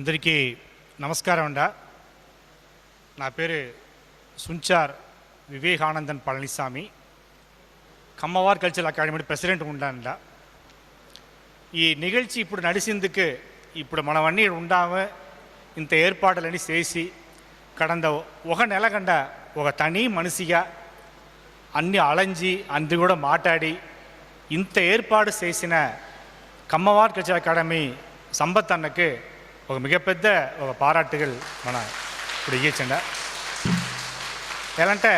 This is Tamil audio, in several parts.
అందరికీ నమస్కారం అండ నా పేరు సుంచార్ Vivekanandan Palaniswami Kammavar cultural academy president ఉండండ ఈ నిగழ்చి ఇప్పుడు నడిచిందుకు ఇప్పుడు మనవన్నీ ఉండాము ఇంత ఏర్పాట్లన్నీ చేసి కడంద ఒక నెల కండ ఒక తని మనిషిగా అన్ని అలంజి అంది కూడా మాట్లాడి ఇంత ఏర్పాటు చేసిన కమ్మవార్ కల్చరల్ అకాడమీ సంపత్ అన్నకు ఒక మిగపెద్ద ఒక పారాట్టుగలు మన ఇప్పుడు ఇయ్యచ్చండ ఎలాంటే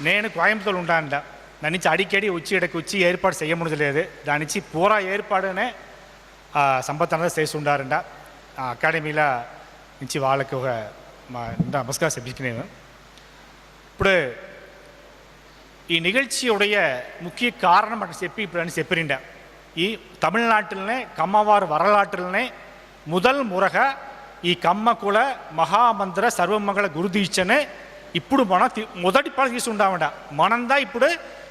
నేను కోయంబత్తూరు ఉంటానంట దాని నుంచి అడికడి వచ్చి ఇక్కడికి వచ్చి ఏర్పాటు చేయ ముడదలేదు దాని నుంచి పూరా ఏర్పాటునే సంపత్ అనేది చేస్తుండారంట అకాడమీలో నుంచి వాళ్ళకి ఒక మా నమస్కారం చెప్పించుకునేను ఇప్పుడు ఈ நிகழ்ச்சியுடைய முக்கிய காரணம் அப்படின்னு செப்பி இப்படின்னு செப்பிருண்டேன் தமிழ்நாட்டிலே கம்மவார் வரலாற்றிலே ಮೊದಲ್ ಮುರಗ ఈ కమ్మకుల మహామంత్ర సర్వమంగళ గురుదీక్షనే ఇప్పుడు మన మొదటి పాలు తీసుకుంటామంట మనందా ఇప్పుడు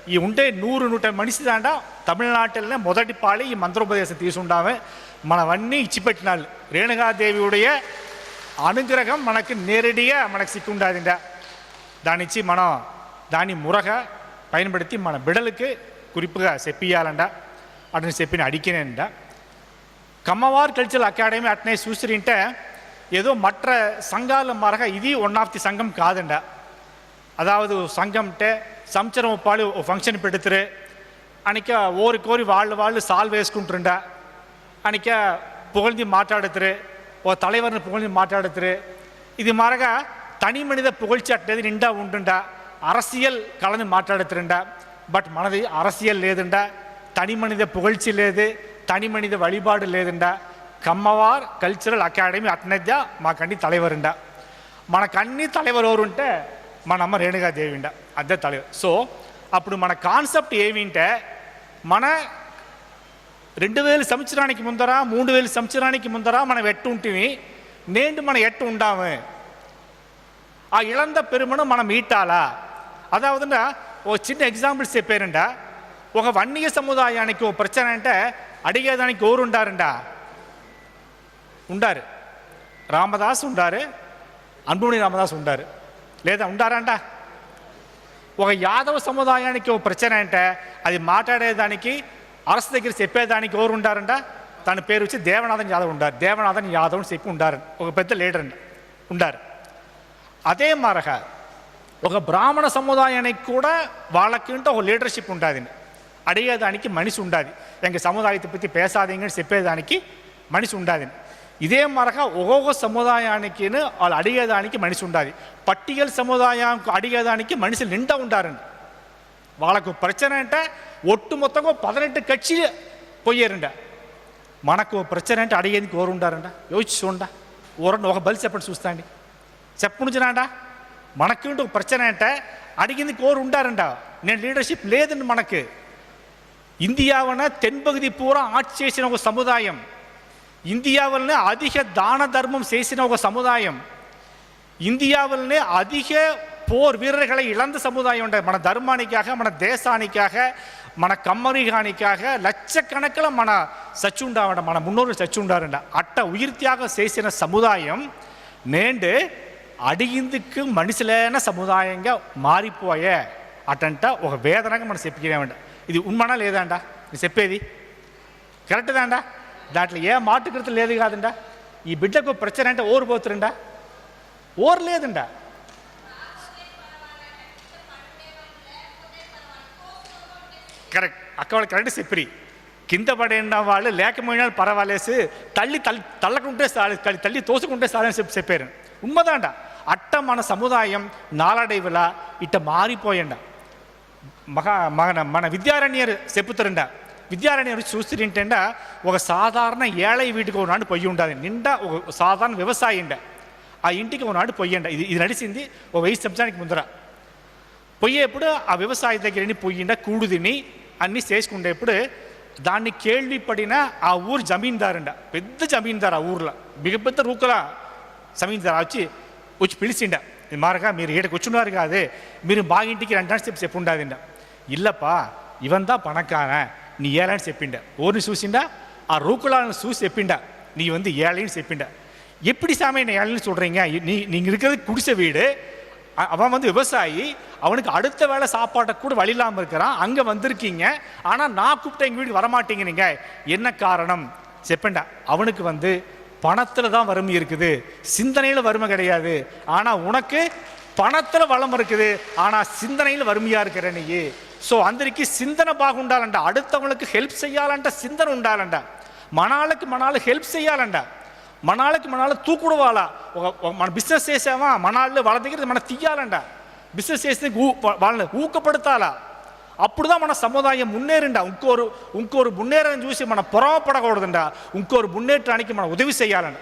ఈ ఉంటే నూరు నూట మనిషి దాంట తమిళనాటిలోనే మొదటి పాలి ఈ మంత్రోపదేశం తీసుకుంటామే మనవన్నీ ఇచ్చిపెట్టినాళ్ళు రేణుగాదేవియుடைய అనుగ్రహం మనకు నేరడిగా మనకు సిక్కుండాదింట దానిచ్చి మనం దాని మురగ பயன்படுத்தி మన బిడలకి குறிப்புగా చెప్పియాలంట అటు చెప్పిన అడిగినంట ಕಮ್ಮವಾರ್ ಕಲ್ಚರಲ್ ಅಕಾಡೆಮಿ ಅಟ್ನೇ ಸೂಸಿರಿಂಟೆ ఏదో మట్ర సంఘాల మరగ ఇది వన్ ఆఫ్ ది సంఘం కాదండ అదావదు సంఘంటే సంవత్సరం పాడు ఓ ఫంక్షన్ పెడుతురు అనిక ఓరి కోరి వాళ్ళు వాళ్ళు సాల్వ్ వేసుకుంటుండ అనిక పొగழ்ந்து మాట్లాడుతురు ఓ தலைவர்னு புகழ்ந்து மாட்டாடுத்துரு இது மாறக தனி மனித புகழ்ச்சி அட்டது நின்றா உண்டுண்டா அரசியல் கலந்து மாட்டாடுத்துருண்டா பட் மனது அரசியல் లేదుండా తని మనిద పుగల్చి లేదు తని మనిద వళిబాడు లేదండ కమ్మవార్ కల్చరల్ అకాడమీ అట్నద్య మాకండి తలైవరుండ మనకన్ని తలైవరెవరుంటే మనమ్మ రేణుగాదేవి ఉండ అదే తలైవర్ సో అప్పుడు మన కాన్సెప్ట్ ఏమింటే మన రెండు వేల సంవత్సరానికి ముందర మూడు వేల సంవత్సరానికి ముందర మనం ఎట్టు ఉంటివి నేండు మనం ఎట్టు ఉండాము ఆ ఇళంద పెరుమను మనం ఈటాలా అదావదుండా ఓ చిన్న ఎగ్జాంపుల్స్ చెప్పారంట ఒక వన్య సముదాయానికి ఓ ప్రచన అంటే అడిగేదానికి ఎవరు ఉండారంట ఉండారు రామదాస్ ఉండారు అన్బుని రామదాస్ ఉండారు లేదా ఉండారంట ఒక యాదవ సముదాయానికి ఒక ప్రచన అంటే అది మాట్లాడేదానికి అరస దగ్గర చెప్పేదానికి ఎవరు ఉండారంట తన పేరు వచ్చి దేవనాథన్ యాదవ్ ఉండారు దేవనాథన్ యాదవ్ అని చెప్పి ఉండారు ఒక పెద్ద లీడర్ అండి ఉండారు అదే మరహ ఒక బ్రాహ్మణ సముదాయానికి కూడా వాళ్ళకింటే ఒక లీడర్షిప్ ఉంటుంది అడిగేదానికి మనిషి ఉండాది ఎంక సముదాయత పత్తి పేసాదింగని చెప్పేదానికి మనిషి ఉండాది ఇదే మరక ఒక్కొక్క సముదాయానికి వాళ్ళు అడిగేదానికి మనిషి ఉండాలి పట్టిగల సముదాయానికి అడిగేదానికి మనిషి నిండా ఉంటారండి వాళ్ళకు ప్రచన అంటే ఒట్టు మొత్తంగా పదనెట్టు కచ్చి పోయారంట మనకు ప్రచన అంటే అడిగేందుకు ఎవరు ఉండారంట యోచి చూడండి ఎవరన్నా ఒక బలి చెప్పండి చూస్తాండి చెప్పనుంచినాంట మనకి ఒక ప్రచన అంటే అడిగింది కోరు ఉంటారంట నేను లీడర్షిప్ లేదండి మనకి இந்தியாவன தென்பகுதி பூரா ஆட்சி చేసిన ஒரு சமுதாயம். இந்தியாவில்னே அதிக தான தர்மம் చేసిన ஒரு சமுதாயம். இந்தியாவில்னே அதிக போர் வீரர்களை இழந்த சமுதாயம் உண்டு. மன தர்மானிக்காக மன தேசானிக்காக மன கம்மரிகாணிக்காக லட்சக்கணக்கில் மன சச்சுண்டாவட மன முன்னோர்கள் சச்சுண்டாருண்ட அட்ட உயிர் தியாகம் చేసిన சமுதாயம் நேண்டு மனுஷலேன మనిషిలైన సముదాయంగా அட்டன்ட்டா ஒரு வேதனைங்க వేదనగా మనం வேண்டாம் ఇది ఉన్మనా లేదంట? నేను చెప్పేది. కరెక్ట్దాండా దాంట్లో ఏ మాటుకృత లేదు కాదండా ఈ బిడ్డకు ప్రచన అంటే ఓరు పోతుండా ఓరు లేదండా కరెక్ట్ అక్క వాళ్ళు కరెక్ట్ చెప్పిరి. కింద పడిన వాళ్ళు లేకపోయినా పర్వాలేసి తల్లి తల్లి తల్లకుంటే చాలు తల్లి తల్లి తోసుకుంటే చాలని చెప్పి చెప్పారు. ఉమ్మదండ అట్ట మన సముదాయం నాలడైవుల ఇట్ట మారిపోయండా మహా మన మన విద్యారణ్యరు చెప్పుతారండ విద్యారణ్యరు చూస్తుంటేంట ఒక సాధారణ ఏళై వీటికి ఒకనాడు పొయ్యి ఉండాలి. నిండా ఒక సాధారణ వ్యవసాయండ ఆ ఇంటికి ఒకనాడు పొయ్యండ ఇది ఇది నడిచింది ఒక వెయ్యి సంవత్సరానికి ముందర. పొయ్యేప్పుడు ఆ వ్యవసాయ దగ్గరని పొయ్యిండ కూడు తిని అన్నీ చేసుకుండేప్పుడు దాన్ని కేళ్ళి పడిన ఆ ఊరు జమీందారండ పెద్ద జమీందారు ఆ ఊర్లో. మిగ పెద్ద రూకల జమీందారు వచ్చి వచ్చి పిలిచిండ. మారగా మీరు ఈడకి వచ్చున్నారు కాదే మీరు మా ఇంటికి రండి చెప్పి చెప్పి ఉండాదిండ இல்லைப்பா இவன் தான் பணக்காரன். நீ ஏழைன்னு செப்பிண்ட. ஒரு சூசிண்டா ஆ ரூக்குலான சூஸ் செப்பிண்ட. நீ வந்து ஏழைன்னு செப்பிண்ட. எப்படி சாமி என்ன ஏழைன்னு சொல்கிறீங்க நீ நீங்கள் இருக்கிறது குடிசை வீடு. அவன் வந்து விவசாயி. அவனுக்கு அடுத்த வேலை சாப்பாட்டை கூட வழி இல்லாமல் இருக்கிறான். அங்கே வந்திருக்கீங்க. ஆனால் நான் கூப்பிட்டேன் எங்கள் வீடு வரமாட்டீங்க நீங்கள் என்ன காரணம்? செப்பண்டா. அவனுக்கு வந்து பணத்தில் தான் வறுமை இருக்குது. சிந்தனையில் வறுமை கிடையாது. ஆனால் உனக்கு பணத்தில் வளம் இருக்குது. ஆனால் சிந்தனையில் வறுமையாக இருக்கிற நீ. సో అందరికీ సింధన బాగుండాలంట అడుగుతవులకు హెల్ప్ చేయాలంట సింధన ఉండాలంట మనాళ్ళకి మనాళ్ళు హెల్ప్ చేయాలంట మనాళ్ళకి మనాళ్ళు తూకుడు వాళ్ళ ఒక మన బిజినెస్ చేసామా మనాళ్ళు వాళ్ళ దగ్గర మనం తీయాలంట బిజినెస్ చేస్తే ఊ వాళ్ళని ఊకపడతాలా అప్పుడుదా మన సముదాయం మున్నేరిండా ఇంకోరు ఇంకోరు మున్నేరని చూసి మనం పొరవపడకూడదండా ఇంకోరు మున్నేటానికి మనం ఉదవి చేయాలంట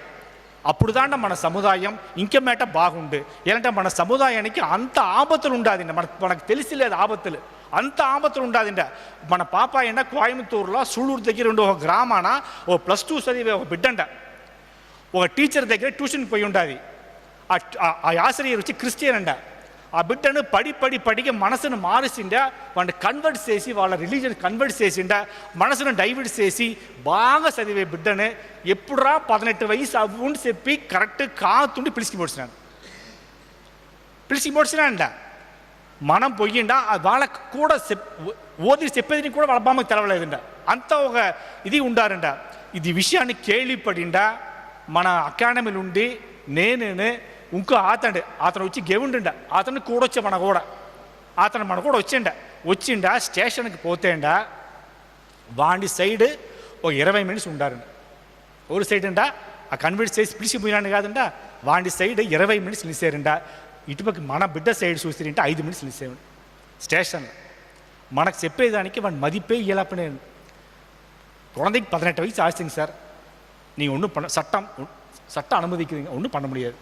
అప్పుడు దాంట మన సముదాయం ఇంకెమేట బాగుండు ఏంటంటే మన సముదాయానికి అంత ఆపత్తులు ఉండాలి మనకు మనకు తెలిసి లేదు ఆపత్తులు అంత ఆపత్తులు ఉండాదంట మన పాప అయినా కోయంబత్తూరులో సూళ్ళూరు దగ్గర ఉండే ఒక గ్రామాన ఓ ప్లస్ టూ చదివే ఒక బిడ్డంట ఒక టీచర్ దగ్గర ట్యూషన్కి పోయి ఉండాది ఆ ఆ- ఆ ఆశ్రయర్ వచ్చి క్రిస్టియన్ అంట ఆ బిడ్డను పడి పడి పడికి మనసును మారిసిండా వాడిని కన్వర్ట్ చేసి వాళ్ళ రిలీజన్ కన్వర్ట్ చేసిండా మనసును డైవర్ట్ చేసి బాగా చదివే బిడ్డను ఎప్పుడురా పదనెట్టు వయసు అవ్వుని చెప్పి కరెక్ట్ కాతుండి పిలిచి పొడిచినాడు పిలిచి పొడిచినాడంట మనం పొయ్యిండా వాళ్ళకు కూడా చెప్ ఓది చెప్పేది కూడా వాళ్ళ బామ్మకి తెలవలేదండ అంత ఒక ఇది ఉండారంట ఇది విషయాన్ని కేళిపడిండా మన అకాడమీలు ఉండి నేను ఇంకో ఆతండి అతను వచ్చి గెవుండిండ అతను కూడా వచ్చే మన కూడా అతను మన కూడా వచ్చిండ వచ్చిండ స్టేషన్కి పోతేండా వాడి సైడ్ ఒక ఇరవై మినిట్స్ ఉండారండి ஒரு సైడ్ ఆ కన్వర్ట్ చేసి పిలిచిపోయినాడు కాదండ వాడి సైడ్ ఇరవై మినిట్స్ నిలిచారంట ఇటుపక్క మన బిడ్డ సైడ్ చూసిరంటే ఐదు మినిట్స్ మిస్ అయ్యాడు స్టేషన్లో మనకు చెప్పేదానికి వాడిని మదిపే ఇలా పడినాడు குழந்தைக்கு பதினெட்டு வயசு ஆச்சுங்க சார் நீங்கள் ஒன்றும் பண்ண சட்டம் சட்டம் அனுமதிக்கிறீங்க ஒன்றும் பண்ண முடியாது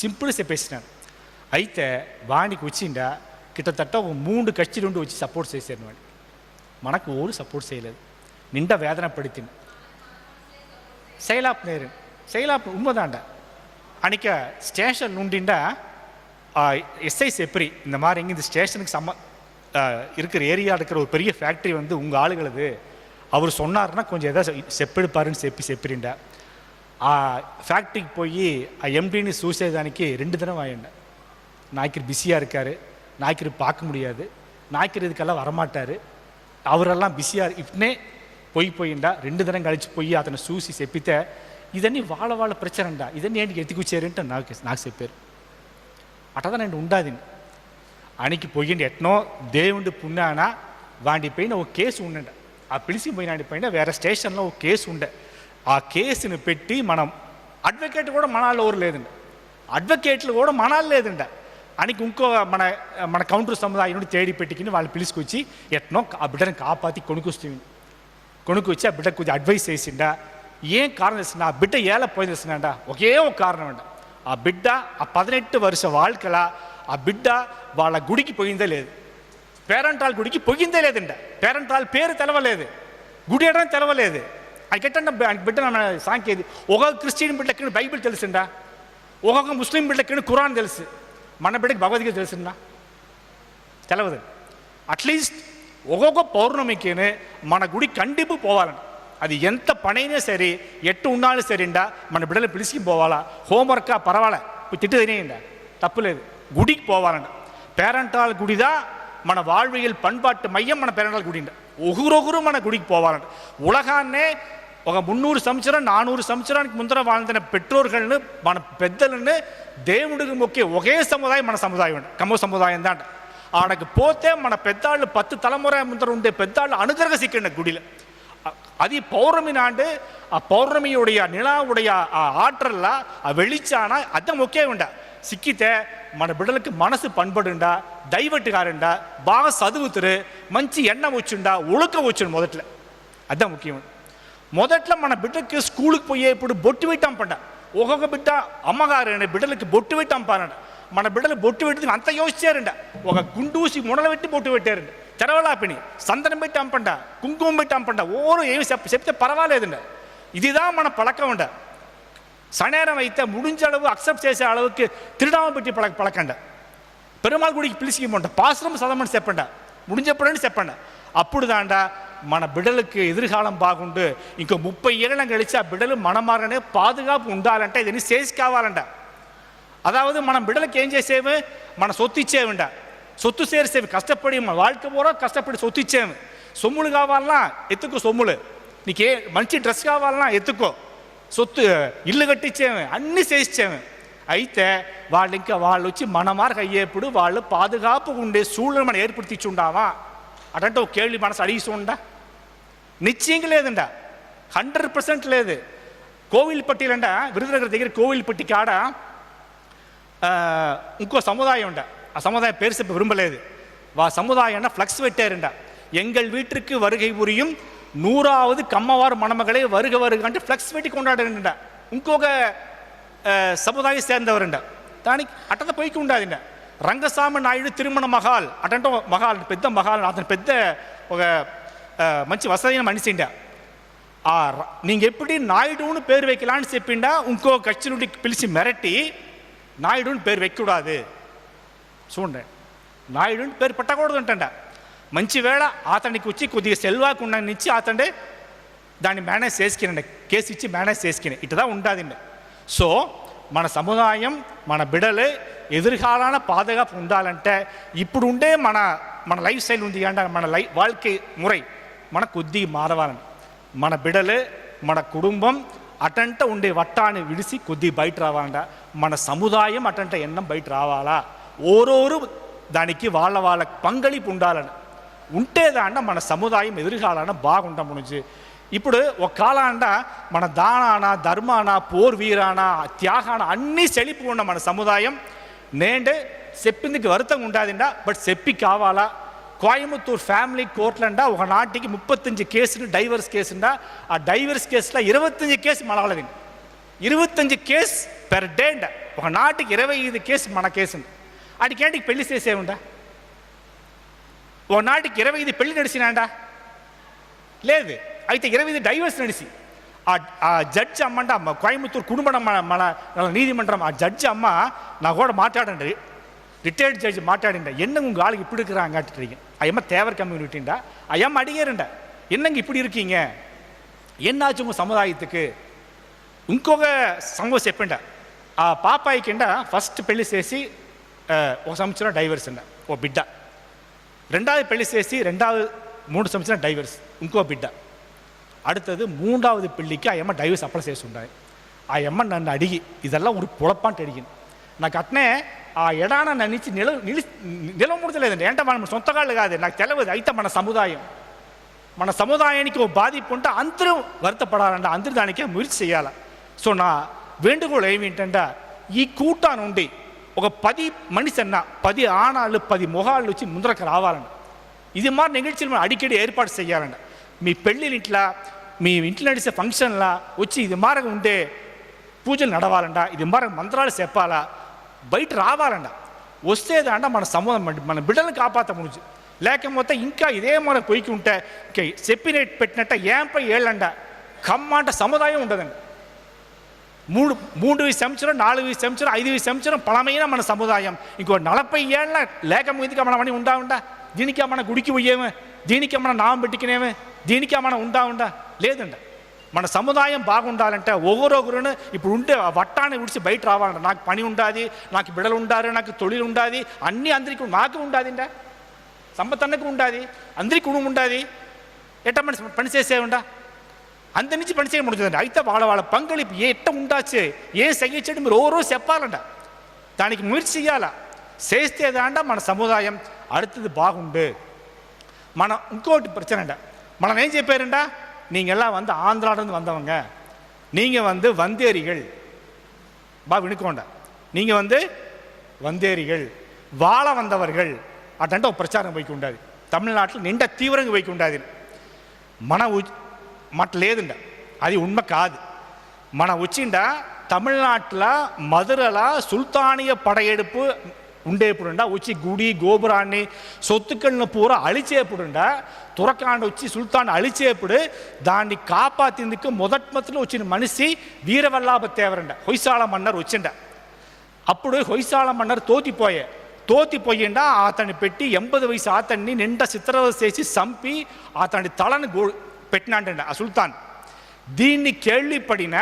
சிம்பிள்ஸே பேசினார் అయితే వాడికి వచ్చిండా కిటతట్ట ఒక మూడు కచ్చి రెండు వచ్చి సపోర్ట్ చేశారు వాడు మనకు ఓరు సపోర్ట్ చేయలేదు నిండా వేదన పడితింది శైలాప్ నేరు శైలాప్ ఉమ్మదాండ అనిక స్టేషన్ నుండిండా எஸ்ஐ செப்ரி இந்த மாதிரி இங்கே இந்த ஸ்டேஷனுக்கு சம்ம ஆ, இருக்கிற ஏரியா இருக்கிற ஒரு பெரிய ஃபேக்ட்ரி வந்து உங்கள் ஆளுகளது அவர் சொன்னார்னா கொஞ்சம் எதாவது செப்பெடுப்பாருன்னு செப்பி செப்பிரிண்டா ఫ్యాక్టరీకి పోయి ఆ ఎండీని చూసేదానికి ரெண்டு தடவை வாங்கிட்டேன் நாய்க்கர் பிஸியாக இருக்கார் நாய்க்கர் பார்க்க முடியாது நாய்க்கர் இதுக்கெல்லாம் வரமாட்டார் அவரெல்லாம் பிஸியாக இப்பனே పోయి పోయిండా రెండు దినం కలిసి పోయి అతను చూసి చెప్పితే ఇదన్నీ వాళ్ళ వాళ్ళ ప్రచరండా ఇదన్నీ ఏంటి ఎత్తుకొచ్చారంటే నాకు నాకు చెప్పారు అటదనండి ఉండాది. అనికి పోయిండి ఎట్నో దేవుడి పుణ్యాన వాడి పైన ఒక కేసు ఉండండి ఆ పిలిచి పోయినాడి పైన వేరే స్టేషన్లో ఒక కేసు ఉండే. ఆ కేసుని పెట్టి మనం అడ్వకేట్ కూడా మనాళ్ళు ఎవరు లేదండి. అడ్వకేట్లు కూడా మనాలు లేదండి అనికి ఇంకో మన మన కౌంటర్ సముదాయం నుండి తేడి పెట్టికిని వాళ్ళు పిలుచుకొచ్చి ఎట్నో ఆ బిడ్డను కాపాతి కొనుకొస్తుంది కొనుక్కొచ్చి ఆ బిడ్డకు కొద్దిగా అడ్వైస్ చేసిండా. ఏం కారణం తెలిసిన ఆ బిడ్డ ఎలా పోయింది తెలిసిందంట ఒకే ఒక కారణం అండి ఆ బిడ్డ ఆ పదినెట్టు వర్ష వాళ్ళకల ఆ బిడ్డ వాళ్ళ గుడికి పోయిందే లేదు పేరంటాల గుడికి పోయిందే లేదంట పేరంటాల పేరు తెలవలేదు గుడి ఎడం తెలవలేదు అది ఎట్టంటే బిడ్డ సాంకేది ఒక క్రిస్టియన్ బిడ్డకి బైబిల్ తెలిసిందా ఒక్కొక్క ముస్లిం బిడ్డకి ఖురాన్ తెలుసు మన బిడ్డకి భగవద్గీత తెలిసిందా తెలవదు అట్లీస్ట్ ఒక్కొక్క పౌర్ణమికినే మన గుడి కండిపు పోవాలంట అది ఎంత పనైనా సరే ఎట్టు ఉన్నాலும் సరేండా మన బిడ్డలు పిలిచికి పోవాలా హోంవర్కా పర్వాలే తిట్టు తినేయండా తప్పులేదు గుడికి పోవాలంట పేరంటాల గుడిదా మన வாழ்வியல் பண்பாட்டு மையம் మన పేరంటాల గుడి ఒగురొగురు మన గుడికి పోవాలంట ఉలగాన్నే ఒక మున్నూరు సంవత్సరం నానూరు సంవత్సరానికి ముందర వాళ్ళిన పెట్రోర్లను మన పెద్దలను దేవుడికి మొక్కే ఒకే సముదాయం మన సముదాయం అంట కమ్మ సముదాయం దాంట ఆడకు పోతే మన పెద్దాళ్ళు పత్తు తలముర ముందర ఉండే పెద్దాళ్ళు అనుగ్రహ సిక్కండి గుడిలో அதி பௌர்ணமி நாண்டு ಆ ಪೌರ್ಣಮಿಯುಡೆಯ ನಿಳಾವುಡೆಯ ಆ ಆಟ್ರಲ್ಲ ಆ வெளிச்சானா அதான் முக்கியம் உண்டா சிக்கித்த మన బిడ్డలకి మనసు పనబడుండా దైవట్టు కారండా బాగా చదువుతురు మంచి ఎండ వచ్చిండా ఉళక వచ్చిండు మొదట్లో అదే ముఖ్యం మొదట్లో మన బిడ్డకి స్కూల్కి పోయే ఇప్పుడు బొట్టు పెట్టంపండ ఒక్కొక్క బిడ్డ అమ్మగారండి బిడ్డలకి బొట్టు పెట్టంపారంట మన బిడ్డలు బొట్టు పెట్టేందుకు అంత యోచించారండి ఒక గుండూసి ముడలు పెట్టి బొట్టు పెట్టారండి తెరవలాపిని సందనం పెట్టి అంపంట కుంకుమం పెట్టి అంపంట ఓరు ఏమి చెప్తే పర్వాలేదండి ఇదిదాం మన పలకం ఉండ సనేరం అయితే ముడించే అడవు అక్సెప్ట్ చేసే అడవుకి తిరునామం పెట్టి పలక పలకండ పెరుమాళ్ గుడికి పిలిచి ఇమ్మంట పాశ్రం చదవమని చెప్పండి ముడించెప్పుడని చెప్పండి అప్పుడు దాంట మన బిడ్డలకి ఎదురుకాలం బాగుండు ఇంకో ముప్పై ఏళ్ళం గడిచి ఆ బిడ్డలు మన మారనే పాదుగాపు ఉండాలంటే ఇదన్నీ సేసి కావాలంట అదావదు మనం బిడ్డలకి ఏం చేసేవి మన సొత్తు ఇచ్చేవిండ ಸೊತ್ತು ಸೇರಿಸ್ತೇವೆ ಕಷ್ಟಪಡಿ ವಾಳ್ಕೆ ಪೂರ కష్టపడి సొత్తు ఇచ్చాము సొమ్ములు కావాలన్నా ఎత్తుకో సొమ్ములు నీకే మంచి డ్రెస్ కావాలన్నా ఎత్తుకో సొత్తు ఇల్లు కట్టించాము అన్నీ చేయించాము అయితే వాళ్ళు ఇంకా వాళ్ళు వచ్చి మనమార్కు అయ్యేప్పుడు వాళ్ళు పాదుగాపు ఉండే సూళ్ళను మనం ఏర్పడితిచ్చుండామా అటంటే ఒక కేళ్ళు మనసు అడిగిసి ఉండా నిశ్చయంగా లేదండ హండ్రెడ్ పర్సెంట్ లేదు కోవిల్పట్టిలంట విరుదునగర్ దగ్గర కోవిల్పట్టి కాడ ఇంకో సముదాయం ఉండ ಆ சமுதாய பெருசு இப்போ விரும்பலேது வா சமுதாயம்னா ஃப்ளக்ஸ்வேட்டே இருந்தா எங்கள் வீட்டிற்கு வருகை புரியும் நூறாவது கம்மவார் மணமகளை வருக வருகான்ட்டு ஃப்ளக்ஸ் வெட்டி கொண்டாடுகின்ற ఇంకొక సముదాయ సేందవరండ దానికి అటత పైకి ఉండదిండ రంగస్వామి నాయుడు తిరుమణ మహాల్ అటంటే మహాల్ పెద్ద మహాల్ అతను పెద్ద ఒక మంచి వసదైన మనిషిండ ఆ నీకు ఎప్పుడు నాయుడును పేరు వెక్కలాని చెప్పిండా ఇంకో కచ్చి నుండి పిలిచి మెరటి నాయుడుని పేరు వెక్కకూడదు చూడండి. నాయుడు పేరు పెట్టకూడదు అంటండ. మంచి వేళ అతనికి వచ్చి కొద్దిగా సెల్వాకుండా ఇచ్చి అతండే దాన్ని మేనేజ్ చేసుకునండి. కేసు ఇచ్చి మేనేజ్ చేసుకుని. ఇటుదా ఉండాదండి. సో మన సముదాయం మన బిడలే ఎదురుకాలాన పాదగా ఉండాలంటే ఇప్పుడుండే మన మన లైఫ్ స్టైల్ ఉంది అంటే మన లై వాళ్ళకి మురై మన కొద్ది మారవాలని. మన బిడలే మన కుటుంబం అటంట ఉండే వట్టాన్ని విడిసి కొద్ది బయట రావాలంట. మన సముదాయం అటంట ఎన్నం బయట రావాలా? ఓరోరు దానికి వాళ్ళ వాళ్ళ పంగళిపు ఉండాలని ఉంటే దాంట మన సముదాయం ఎదురుకాలన బాగుంటాం మునిచి ఇప్పుడు ఒక కాలాంట మన దానాన ధర్మాన పోర్ వీరాన త్యాగాన అన్నీ సెలిపుకుండా మన సముదాయం నేంటే చెప్పిందికి వరుతంగా ఉంటుందిండా బట్ చెప్పి కావాలా கோயம்புத்தூர் ஃபேமிலி கோர்ட்லண்டா ஒரு நாட்டுக்கு முப்பத்தஞ்சு கேஸுன்னு டைவர்ஸ் கேஸுண்டா ஆ டைவர்ஸ் கேஸில் இருபத்தஞ்சு கேஸ் மலவளவின் இருபத்தஞ்சு கேஸ் பெர் டேண்ட ஒரு நாட்டுக்கு இருபது கேஸ் மன கேஸுன்னு మన కేసు అడికేంటికి పెళ్లి చేసేవుండా ఓ నాటికి ఇరవై ఐదు పెళ్లి నడిచినాండా లేదు అయితే ఇరవై ఐదు డైవర్స్ నడిచి ఆ ఆ జడ్జి అమ్మంట అమ్మ కోయంబత్తూరు కుటుంబం మన మన మన నీతిమంత్రం ఆ జడ్జి అమ్మ నా కూడా మాట్లాడండి ரிட்டையர்ட் ஜட்ஜ் மாட்டாடிண்ட என்னங்க உங்கள் ஆளுக்கு இப்படி இருக்கிறாங்காட்டுறீங்க ஐயம்மா தேவர் கம்யூனிட்டிண்டா ஐயம்மா அடிக்கிறேன்டா என்னங்க இப்படி இருக்கீங்க என்னாச்சு உங்கள் சமுதாயத்துக்கு ఇంకొక సంగతి చెప్పిండ ఆ పాపాయి కింద ఫస్ట్ పెళ్లి చేసి ఆ, ఒక సంవత్సరం డైవర్స్ అండి ఓ బిడ్డ ரெண்டாவது పెళ్లి చేసి ரெண்டாவது మూడు సంవత్సరం డైవర్స్ ఇంకో బిడ్డ அடுத்தது மூன்றாவது பிள்ளைக்கு ఆ అమ్మ డైవర్స్ అప్లై చేస్తుండే ఆ అమ్మ నన్ను అడిగి ఇదల్లా ఒక పొడప అంటే అడిగింది నాకు అట్నే ఆ ఎడాన నన్నించి నిల నిలి నిలముడతలేదండి ఏంటంటే మనం సొంతగాళ్ళు కాదు నాకు తెలియదు అయితే మన సముదాయం మన సముదాయానికి ఓ బాధిపు ఉంటే అందరూ వర్తపడాలంటే అందరూ దానికే మురిచి చేయాలి సో నా వేண்டுగోళ ఏమిటంటే ఈ కూట నుండి ఒక పది మనిషి పది ఆనాళ్ళు పది మొహాళ్ళు వచ్చి ముందరకు రావాలండి ఇది మా నిగழ்చిలు మనం అడికడి ఏర్పాటు చేయాలండి మీ పెళ్ళిళ్ళ ఇంట్లో మీ ఇంట్లో నడిచే ఫంక్షన్లా వచ్చి ఇది మారగా ఉంటే పూజలు నడవాలంట ఇది మారక మంత్రాలు చెప్పాలా బయట రావాలంట. వస్తే దాంట మన సంబంధం మన బిడ్డలను కాపాత ముందు లేకపోతే ఇంకా ఇదే మనకు పొయ్యికి ఉంటే చెప్పిన పెట్టినట్ట ఏంపై ఏళ్ళంట. కమ్మ అంట సముదాయం ఉండదండి. మూడు మూడు సంవత్సరం నాలుగు సంవత్సరం ఐదు సంవత్సరం పలమైన మన సముదాయం. ఇంకో నలభై ఏళ్ళ లేక మీదుగా మనం అని ఉండా ఉండా? దీనికే మన గుడికి పోయేమే? దీనికే మన నామం పెట్టుకునేమే? దీనికే మనం ఉండా ఉండా? లేదండి మన సముదాయం బాగుండాలంటే ఒగరొగరును ఇప్పుడు ఉంటే ఆ వట్టాన్ని విడిచి బయట రావాలంట. నాకు పని ఉండాది నాకు బిడలు ఉండాలి నాకు తొలిలు ఉండాది అన్నీ అందరికీ నాకు ఉండాదిండా సంపతన్నకు ఉండాది అందరికీ కుటుంబం ఉండాది. ఎట్ట మన పని చేసేవుండా? అంత அந்த நிச்சு பணிச்சை முடிஞ்சது ஐத்த வாழ வாழ பங்களிப்பு ஏட்ட உண்டாச்சு. ஏன் சகிச்சடி ஒரு ఓరో చెప్పాలంట முயற்சி செய்யால. చేయాల చేస్తే దాంట మన அடுத்தது பாகுண்டு. మన ఇంకోటి பிரச்சனைண்ட. மன நெஞ்ச பேருண்டா? చెప్పారంట நீங்கள்லாம் வந்து ஆந்திராலேருந்து வந்தவங்க. நீங்கள் வந்து வந்தேரிகள். பா வினுக்கோண்ட நீங்கள் வந்து வந்தேரிகள். வாழ வந்தவர்கள். அட்டன்ட்டு ஒரு பிரச்சாரம் வைக்க உண்டாது தமிழ்நாட்டில் நின்ற தீவிரங்க வைக்க உண்டாது மன మట్లేదుండ అది ఉన్మ కాదు మన వచ్చిండ తమిళనాట్ల మధురల సుల్తానియ పడయెడుపు ఉండేప్పుడుండా వచ్చి గుడి గోపురాన్ని సొత్తుకళ్ళను పూర అలిచేప్పుడుండా తురకాండ వచ్చి సుల్తాన్ అలిచేప్పుడు దాన్ని కాపాతిందుకు మొదట్మొదలు వచ్చిన మనిషి వీరవల్లాభ తేవరండ హొయ్సాళ మన్నర్ వచ్చిండ అప్పుడు హొయ్సాళ మన్నర్ తోతిపోయే తోతిపోయిండా అతన్ని పెట్టి ఎంబది వయసు అతన్ని నిండా చిత్రవద చేసి చంపి అతని తలని గో ಪೆಟ್ನಾಂಡ ಸುಲ್ತಾನ್ దీన్ని కేళ్ళిపడిన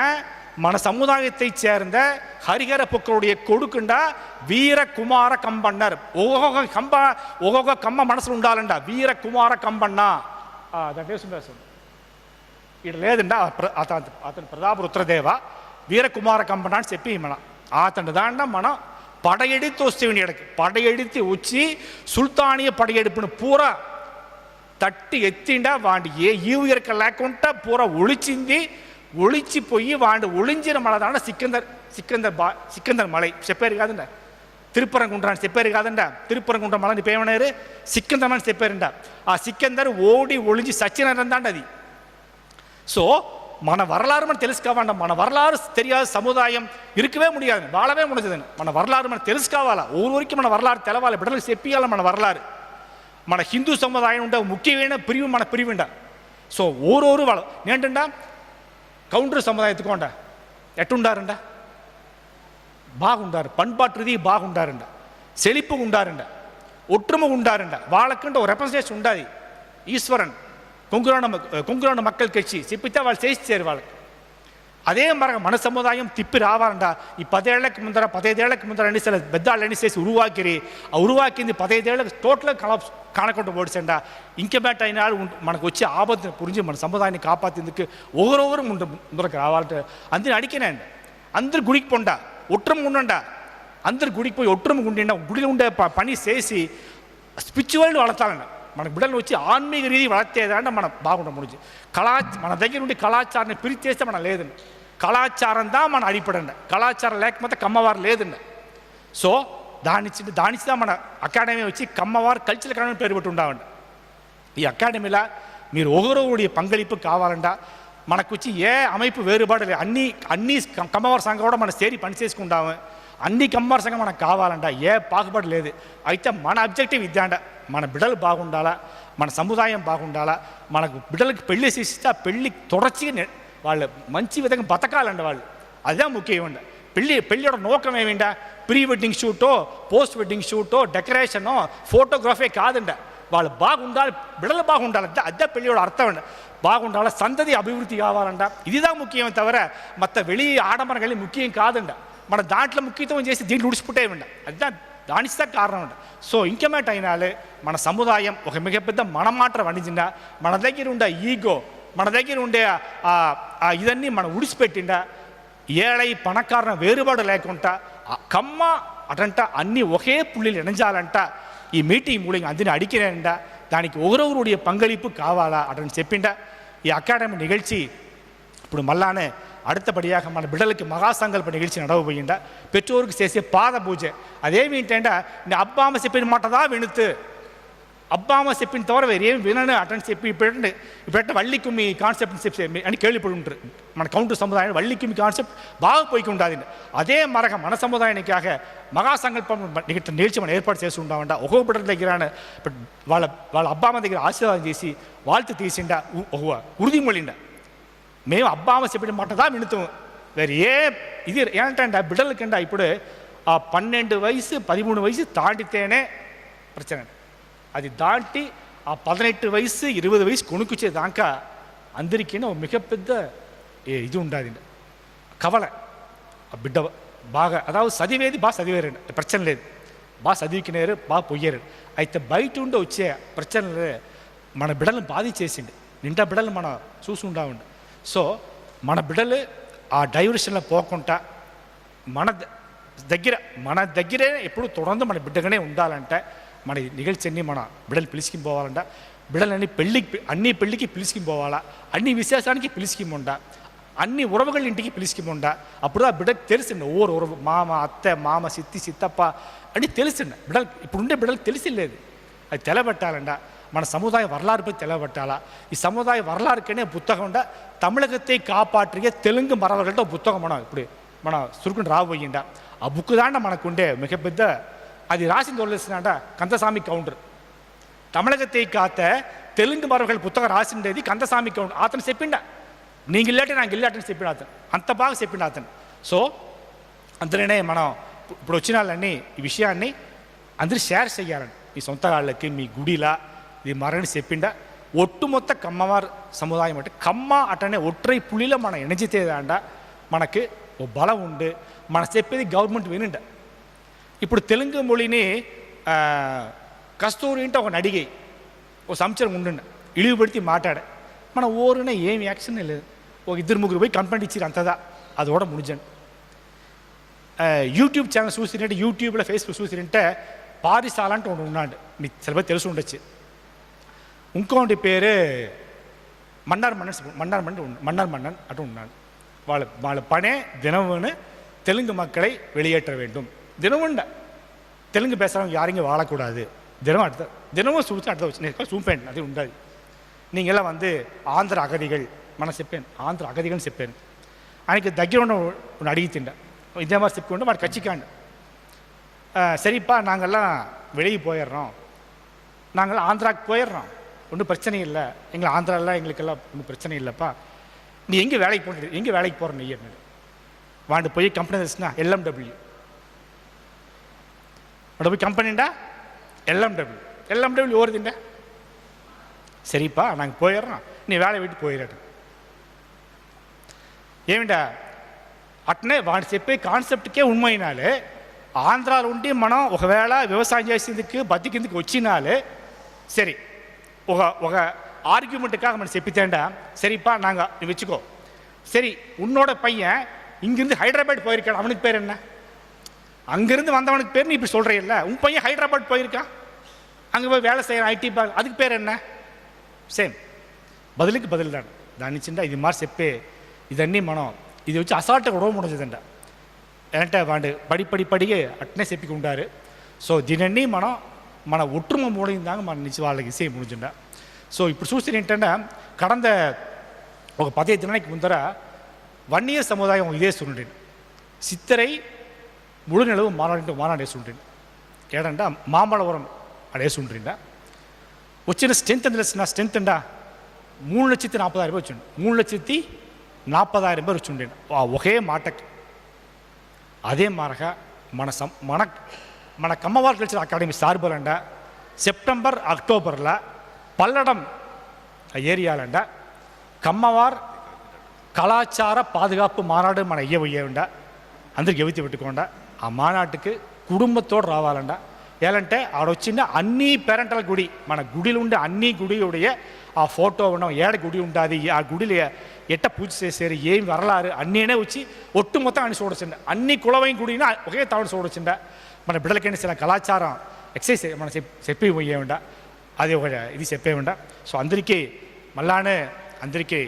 మన సముదాయத்தை சேர்ந்த ஹரிஹர பொக்கருடைய கொடுக்குண்டா வீரகுமார கம்பன்னர் ஒவ்வொரு கம்ப ஒவ்வொரு கம்ம மனசுలు ఉండాలంటా వీరకుమార కంబన్న దట్ ఈస్ ఇటు లేదండి అతను అతను ప్రతాపరుత్రదేవ వీరకుమార కంబన అని చెప్పి మన అతను దాంట్లో మనం పడయెడిత్తు వస్తే పడయెడిత్తి వచ్చి సుల్తానీయ పడయెడుపును పూరా తట్టి ఎత్తిండా వాడి ఏ ఈవు ఎరక లేకుండా పూర ఒలిచింది ఒలిచిపోయి వాడు ఒలించిన మళ్ళదాన సిక్కందర్ సిక్కందర్ బా సిక్కందర్ మలై చెప్పారు కాదండ తిరుపరంగుండ్ర అని చెప్పారు కాదండ తిరుపరంగుండ్ర మళ్ళీ నీ పేమన్నారు సిక్కందర్ అని చెప్పారంట ఆ సిక్కందర్ ఓడి ఒలించి సచ్చినారందండి అది సో మన வரலாறு మనం తెలుసుకోవాలంట మన వరలారు తెలియాలి సముదాయం ఇరుకవే ముడియాదు వాళ్ళవే ముడిచదని మన వరలారు మనం తెలుసుకోవాలా ఊరూరికి మన వరలారు తెలవాలి బిడ్డలకు చెప్పియాలి మన వరలారు మన హిందూ సముదాయం ఉండే ముఖ్యమైన పిరివి మన పిరివిండ సో ఓరోరు వాళ్ళు ఏంటంటే కౌంటర్ సముదాయం ఎత్తుకోండ ఎట్టుండారండ బాగుండారు పండ్పాటు రీతి బాగుండారండ సెలిప్పు ఉండారండ ஒற்றுமை உண்டாருண்ட வாழக்குண்ட ஒரு ரெப்ரசன்டேஷன் உண்டாது ஈஸ்வரன் கொங்குரான கொங்குரான மக்கள் கட்சி சிப்பித்தா வாழ் செய்தி சேருவாள் అదే మన మన సముదాయం తిప్పి రావాలంట ಈ ಪದೇళ్ಲಕ್ಕೆ ಮುಂದರ ಪದೈದೇళ్ಲಕ್ಕೆ ಮುಂದರ ಎಣಿಸಲ ಬೆದ್ದಾಳು ಎಣಿಸೇಸಿ ಉರುವಾಕಿರಿ ಆ ఉరువాకింది పదైదేళ్లకు టోటల్ కలాప్స్ కానకుండా ఓడిసండ ఇంకెబాట్ అయిన మనకు వచ్చే ఆపత్తిని గురించి మన సముదాయాన్ని కాపాడేందుకు ఒకరొకరు ముందు ముందరకు రావాలంటే అందరిని అడిగినాయండి అందరు గుడికి పొండా ఒట్టరం ఉండండా అందరు గుడికి పోయి ఒట్టరం ఉండి గుడిలో ఉండే పని చేసి స్పిరిచువల్ వాళ్ళతానండి మనకు బిడ్డలను వచ్చి ఆన్మీక రీతి వళత్తేదంటే మన బాగుంటాం ముడిచి కళా మన దగ్గర నుండి కళాచారాన్ని పిలిచేస్తే మనం లేదండి కళాచారం దా మన అడిపడండి కళాచారం లేకపోతే కమ్మవారు లేదండి సో దాని దానిచిదా మన అకాడమీ వచ్చి కమ్మవారు కల్చరల్ అకాడమీ పేరు పెట్టి ఉండామండి ఈ అకాడమీలో మీరు ఒకరొకడి పంగళింపు కావాలండా మనకు వచ్చి ఏ அமைப்பு வேறுபாடு இல்லை அன்னி அன்னி கம்மவார் சங்கம் கூட மன சேரி பணி చేసుకుంటాము అన్ని కంపారిసన్గా మనకు కావాలంట ఏ పాకుబడి లేదు అయితే మన అబ్జెక్టివ్ ఇద్దాంట మన బిడ్డలు బాగుండాలా మన సముదాయం బాగుండాలా మనకు బిడ్డలకు పెళ్లి చేసిస్తే ఆ పెళ్ళి తొడచిగా వాళ్ళు మంచి విధంగా బతకాలండి వాళ్ళు అదే ముఖ్యం ఉండ పెళ్ళి పెళ్ళియోడ నోకం ఏమిండ ప్రీ వెడ్డింగ్ షూటో పోస్ట్ వెడ్డింగ్ షూటో డెకరేషనో ఫోటోగ్రఫీ కాదండ వాళ్ళు బాగుండాలి బిడలు బాగుండాలంటే అదే పెళ్ళియోడ అర్థం అండి బాగుండాలి సంతతి అభివృద్ధి కావాలంట ఇదిదా ముఖ్యమే తవర మత్త వెళ్ళి ఆడంబరం ముఖ్యం కాదండి మన దాంట్లో ముఖ్యత్వం చేసి దీన్ని ఉడిచిపుట్టే ఉండ. అది దానిస్తే కారణం ఉండ. సో ఇంకేమేటైనాలే మన సముదాయం ఒక మిగపెద్ద మన మాట వండించిందా? మన దగ్గర ఉండే ఈగో మన దగ్గర ఉండే ఇదన్నీ మనం ఉడిచిపెట్టిండా ఏడై పణకారణం వేరుబాటు లేకుండా కమ్మ అటంట అన్నీ ఒకే పుల్లిలు ఇణంజాలంట ఈ మీటింగ్ మూలింగ్ అందరినీ అడిగినండా దానికి ఒకరొకరుడియ పంగళిపు కావాలా అటని చెప్పిండా? ఈ అకాడమీ నిగழ்చి ఇప్పుడు మళ్ళానే அடுத்தபடியாக మన బిడ్డలకి మహాసంకల్ప నిగిల్చి నడవబోయిండ పెట్రోరుకు చేసే పాద పూజ అదేమిటంటే నీ అబ్బామ చెప్పిన మాటదా వినుతు అబ్బామ చెప్పిన తవర వేరేం వినను అటెండ్ చెప్పి ఇప్పుడు ఇప్పుడు వల్లికుమ్మి కాన్సెప్ట్ చెప్పి అని కేళ్ళిపడుంటారు మన కౌంటర్ సముదాయం వల్లికుమ్మి కాన్సెప్ట్ బాగా పోయికుంటుంది అదే మరొక మన సముదాయానికి మహాసంకల్పం ఇక్కడ నిలిచి మనం ఏర్పాటు చేసి ఉంటామంట ఒక్కొక్క బిడ్డల దగ్గర వాళ్ళ వాళ్ళ అబ్బామ దగ్గర ఆశీర్వాదం చేసి వాళ్ళతో తీసిండా ఉరుదిమొళ్ళిండా మేము అబ్బామ చెప్పిన మాటదా వినుతాం వేరే ఏ ఇది ఏంటంటే బిడ్డలకంటే ఇప్పుడు ఆ పన్నెండు వయసు పదిమూడు వయసు దాటితేనే ప్రచన అది దాటి ఆ పదినెట్టు వయసు ఇరవై వయసు కొనుక్కుచ్చే అందరికీ ఒక మిగపెద్ద ఏ- ఇది ఉండాలి. కవల. ఆ బిడ్డ బాగా అదావు చదివేది బాగా చదివేరండి ప్రచన లేదు. బాగా చదివికినారు బాగా పొయ్యారు అయితే బయట ఉండి వచ్చే ప్రచనలు మన బిడ్డలను బాధించేసింది నిండా బిడ్డలు మనం చూసుకుంటా ఉండి. సో మన బిడ్డలు ఆ డైవర్షన్లో పోకుండా మన దగ్గర మన దగ్గరే ఎప్పుడు తొడందు మన బిడ్డగానే ఉండాలంటే మన నిగల్చన్ని మన బిడ్డలు పిలుచుకి పోవాలంట. బిడ్డలన్నీ పెళ్ళికి అన్ని పెళ్ళికి పిలుచుకి పోవాలా. అన్ని విశేషానికి పిలిచికి ఉండా అన్ని ఉరవగళ్ళ ఇంటికి పిలిచికిముండ అప్పుడు ఆ బిడ్డకు తెలిసిండు ఓరు ఉరవ మామ అత్త మామ సిత్తి సిత్తప్ప అని తెలిసిండు. బిడ్డలు ఇప్పుడుండే బిడ్డలకు తెలిసిలేదు అది తెలబెట్టాలండ మన సముదాయ வரலாறு తెలబెట్టాలా ఈ సముదాయ வரலாறுக்கே புத்தகம் உண்டா தமிழகத்தை காப்பாற்றிய தெலுங்கு மறவர்கள்ட்ட ఒక పుస్తకం మనం ఇప్పుడు మన సురుకుని రాబోయిండ ఆ బుక్ దాంట మనకుండే మిగపెద్ద అది రాసింది వదిలేసినాడ కందసామి కౌంటర్ தமிழகத்தை காத்த தெலுங்கு மரபுகள் புத்தகம் రాసిండేది కందసామి కౌంటర్ అతను చెప్పిండ నీకు ఇల్లాటే నాకు ఇల్లాటని చెప్పిన అతను అంత బాగా చెప్పిండు అతను సో అందులోనే మనం ఇప్పుడు వచ్చిన వాళ్ళని ఈ విషయాన్ని అందరు షేర్ చేయాలండి మీ సొంత వాళ్ళకి మీ గుడిలా ఇది మరణి చెప్పిండా ఒట్టుమొత్త కమ్మవారు సముదాయం అంటే కమ్మ అటనే ఒట్రై పులిలో మన ఎనర్జీ తేదాండ మనకి ఓ బలం ఉండు మన చెప్పేది గవర్నమెంట్ వినిండ ఇప్పుడు తెలుగు మొళిని కస్తూరి అంటే ఒక అడిగి ఓ సంవత్సరం ఉండు ఇడివి పెడితే మాట్లాడ మన ఓరునే ఏం యాక్షన్ లేదు ఒక ఇద్దరు ముగ్గురు పోయి కంప్లైంట్ ఇచ్చారు అంతదా అదోడ ముడిజండి యూట్యూబ్ ఛానల్ చూసినట్టు యూట్యూబ్లో ఫేస్బుక్ చూసినంటే పారిసాల అంటే ఉన్నాడు మీకు సెలవు తెలిసి ఉండొచ్చు ఇంకోటి பேர் மன்னார் மன்னன் மன்னார் மன்னன் மன்னார் மன்னன் అటు ఉన్నాడు వాళ్ళ வாழ పనే దినమును தெலுங்கு மக்களை வெளியேற்ற வேண்டும். தினமும் தெலுங்கு பேசுகிறவங்க யாரையும் வாழக்கூடாது. தினமும் அடுத்த தினமும் சூழ்ச்சி அடுத்த வச்சு சூப்பேன் அது உண்டாது நீங்களாம் வந்து ஆந்திர அகதிகள் மன செப்பேன். ஆந்திர அகதிகள்னு செப்பேன். அன்னைக்கு தக்கிரோன்னு ஒன்று அடிக்கி திண்டேன் இதே மாதிரி செப்புக்கொண்டு மாதிரி கட்சிக்காண்டு. சரிப்பா நாங்கள்லாம் வெளியே போயிடுறோம். நாங்கள் ஆந்திராவுக்கு போயிடுறோம். ஒன்றும் பிரச்சனை இல்லை. எங்களை ஆந்திராவில் எங்களுக்கெல்லாம் ஒன்றும் பிரச்சனை இல்லைப்பா. நீ எங்கே வேலைக்கு போன எங்கே வேலைக்கு போகிற நீ என்ன? வாண்டு போய் கம்பெனி இருந்துச்சுன்னா எல்எம்டபிள்யூ அட போய் கம்பெனிண்டா எல்எம்டபிள்யூ எல்எம்டபிள்யூ ஓடுதுண்டா சரிப்பா நாங்கள் போயிடுறோம் நீ வேலை விட்டு போயிடட்டு ஏமிண்டா అట్నే వాడు చెప్పే కాన్సెప్ట్కే ఉమ్మైనాలే உண்டி மனம் మనం வேளை விவசாயம் చేసేందుకు பத்திக்கிறதுக்கு వచ్చినాలే சரி. ఒక ఒక ஆர்கியூமெண்ட்டுக்காக நம்ம செப்பித்தேன்டா சரிப்பா நாங்கள் நீ வச்சுக்கோ சரி உன்னோட பையன் இங்கிருந்து ஹைதராபாத் போயிருக்கான் அவனுக்கு பேர் என்ன அங்கிருந்து வந்தவனுக்கு பேர் நீ இப்படி சொல்கிறீல்ல உன் பையன் ஹைதராபாத் போயிருக்கான் அங்கே போய் வேலை செய்கிறான் ஐடி பார்க் அதுக்கு பேர் என்ன సేమ్ బదులుకి బదులు దాడు దాని ఇచ్చిండ ఇది మార్చి చెప్పే ఇదన్నీ మనం ఇది వచ్చి అసాల్ట్గా ఉడవ ముడదండ అంటే వాడు పడి పడి పడిగే అట్నే చెప్పికుంటారు సో దీనన్నీ మనం மன ஒற்றுமை మూడిందాక தாங்க மன వాళ్ళకి సేమ్ ముందుండ సో ఇప్పుడు చూస్తే ఏంటంటే கடந்த ஒரு పదహైదు దినానికి முந்தர வன்னிய சமுதாயம் ఇదే సుండేను சித்திரை முழு நிலவு மாநாடு மாநாடு சொல்றேன் ஏடண்டா மாமல்லபுரம் அடைய சொல்றீண்டா வச்சின ஸ்ட்ரென்த் அந்த ஸ்ட்ரென்த் மூணு லட்சத்தி நாற்பதாயிரம் ரூபாய் வச்சுண்டு மூணு லட்சத்தி நாற்பதாயிரம் ரூபாய் வச்சுண்டேன் ஒகே மாட்டக் அதே மாறக மன சம் மன మన కమ్మవారి కల్చర్ అకాడమీ సార్బరండ సెప్టెంబర్ అక్టోబర్లో పల్లడం ఏరియాలండ కమ్మవార్ కళాచార పాదుగాపు మానాడు మన అయ్య ఉయ్యేండ అందరికి ఎవితి పెట్టుకోండా ఆ మానాటుకి కుటుంబతోడు రావాలండ ఏలంటే ఆడొచ్చిన అన్ని పేరెంటల గుడి మన గుడిలో ఉండే అన్ని గుడియుடைய ఆ ఫోటో ఉన్నాం ఏడ గుడి ఉంటుంది ఆ గుడిలో ఎట్ట పూజ చేసారు ఏం వరలారు అన్నీనే వచ్చి ఒట్టు మొత్తం ఆయన చూడొచ్చిండ అన్ని కులవైన గుడిని ఒకే తాడు చూడొచ్చిండ మన బిడ్డలకైనా చిన్న కళాచారం ఎక్సైజ్ మనం చెప్ చెప్పి పోయేయండా అది ఒక ఇది చెప్పేయండా సో అందరికీ మళ్ళానే అందరికీ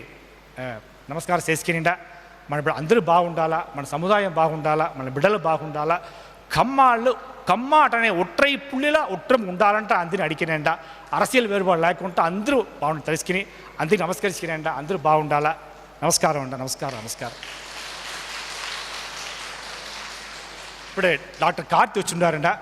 నమస్కారం చేసుకునిండా. మన బిడ్డ అందరూ బాగుండాలా మన సముదాయం బాగుండాలా మన బిడ్డలు బాగుండాలా. కమ్మాళ్ళు కమ్మాట అనే ఒట్రై పుల్లిలా ఒట్రం ఉండాలంటే అందరిని అడిగినండ. అరసీలు వేరుబాటు లేకుండా అందరూ బాగుండి తెలుసుకుని అందరికి నమస్కరించుకునేండ. అందరూ బాగుండాలా. నమస్కారం అండ నమస్కారం నమస్కారం. இப்படி டாக்டர் கார்த்தி வச்சுருந்தாருண்டா